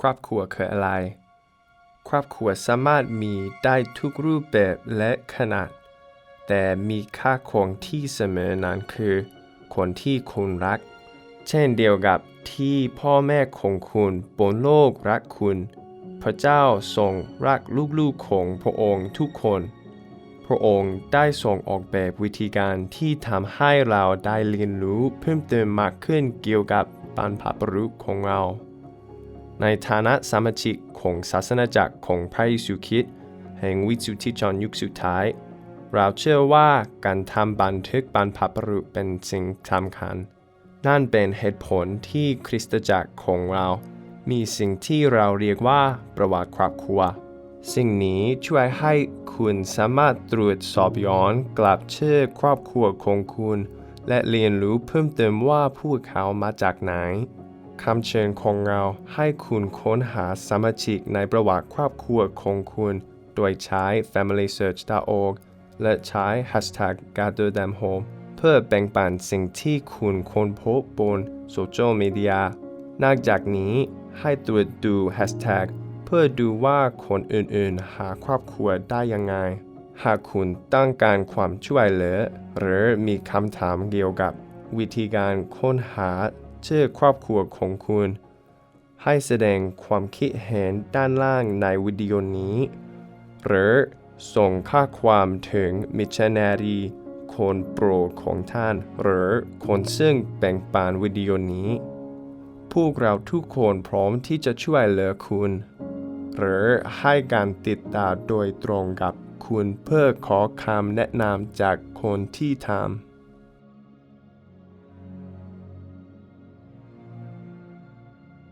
ครอบครัวคืออะไร ครอบครัวสามารถมีได้ทุกรูปแบบและขนาด แต่มีค่าคงที่เสมอนั้นคือ คนที่คุณรัก เช่นเดียวกับที่พ่อแม่ของคุณบนโลกรักคุณ พระเจ้าทรงรักลูกๆของพระองค์ทุกคน พระองค์ได้ทรงออกแบบวิธีการที่ทำให้เราได้เรียนรู้เพิ่มเติมมากขึ้นเกี่ยวกับบรรพบุรุษของเรา ในฐานะสมาชิกของศาสนาจักรของพระเยซูคริสต์แห่งวิสุทธิชนยุคสุดท้าย เราเชื่อว่าการทำบันทึกบรรพบุรุษเป็นสิ่งสำคัญ นั่นเป็นเหตุผลที่คริสตจักรของเรา มีสิ่งที่เราเรียกว่าประวัติครอบครัว สิ่งนี้ช่วยให้คุณสามารถตรวจสอบย้อนกลับเชื่อครอบครัวของคุณ และเรียนรู้เพิ่มเติมว่าพวกเขามาจากไหน คำเชิญของเราให้คุณค้นหาสมาชิกในประวัติครอบครัวของคุณ โดยใช้ familysearch.org และใช้ hashtag gatherdamhome เพื่อแบ่งปันสิ่งที่คุณค้นพบบนโซเชียลมีเดีย นอกจากนี้ให้ตรวจดู hashtag เพื่อดูว่าคนอื่นๆ หาครอบครัวได้ยังไง หากคุณต้องการความช่วยเหลือ หรือมีคำถามเกี่ยวกับวิธีการค้นหา ชื่อครอบครัวของคุณ ให้แสดงความคิดเห็นด้านล่างในวิดีโอนี้ หรือส่งข้อความถึงมิชชันนารีคนโปรดของท่าน หรือคนซึ่งแบ่งปันวิดีโอนี้ พวกเราทุกคนพร้อมที่จะช่วยเหลือคุณ หรือให้การติดตามโดยตรงกับคุณเพื่อขอคำแนะนำจากคนที่ทำ